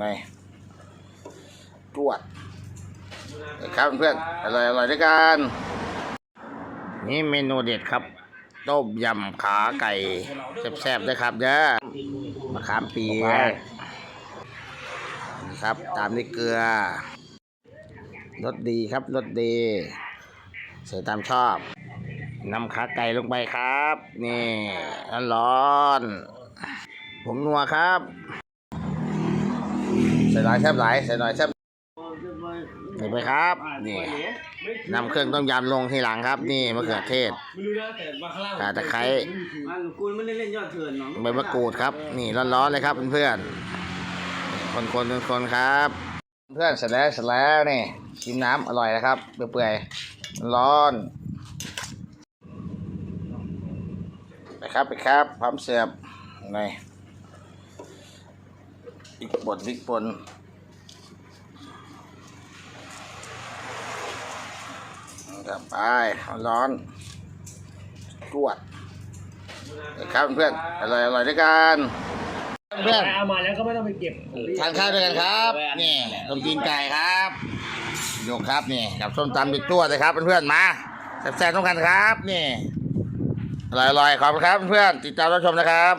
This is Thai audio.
ในตรวจครับเพื่อนอร่อยอร่อยด้วยกัน นี่เมนูเด็ดครับ ต้มยำขาไก่แซ่บๆด้วยครับเด้อมะขามเปียกนะครับ ตามด้วยเกลือรสดีครับรสดี ใส่ตามชอบนำขาไก่ลงไปครับ นี่ร้อนผมนัวครับ ใส่หลายแซ่บหลายใส่หน่อยแซ่บใส่ไปครับ นี่นำเครื่องต้มยำลงทีหลังครับ นี่มะเขือเทศไม่รู้นะแต่มาข้างล่างข่าตะไคร้มันกูไม่ได้เล่นยอดเถื่อนเนาะใบมะกรูดครับ นี่ร้อนๆเลยครับเพื่อนๆคนคนๆคนๆครับ เพื่อนเสร็จแล้วเสร็จแล้วนี่ชิมน้ำอร่อยนะครับเปื่อยๆร้อนไปครับไปครับพร้อมเสิร์ฟหน่ อยอีกบดพริกป่นครับไปร้อนตรวจไปครับเพื่อนอร่อยอร่อยด้วยกันเพื่อนเอามาแล้วก็ไม่ต้องไปเก็บทานข้าวด้วยกันครับนี่ต้มตีนไก่ครับยกครับนี่กับส้มตำเป็นตัวเลยครับเพื่อนๆมาแซ่บๆต้องกันครับนี่อร่อยๆขอบคุณครับเพื่อนๆติดตามรับชมนะครับ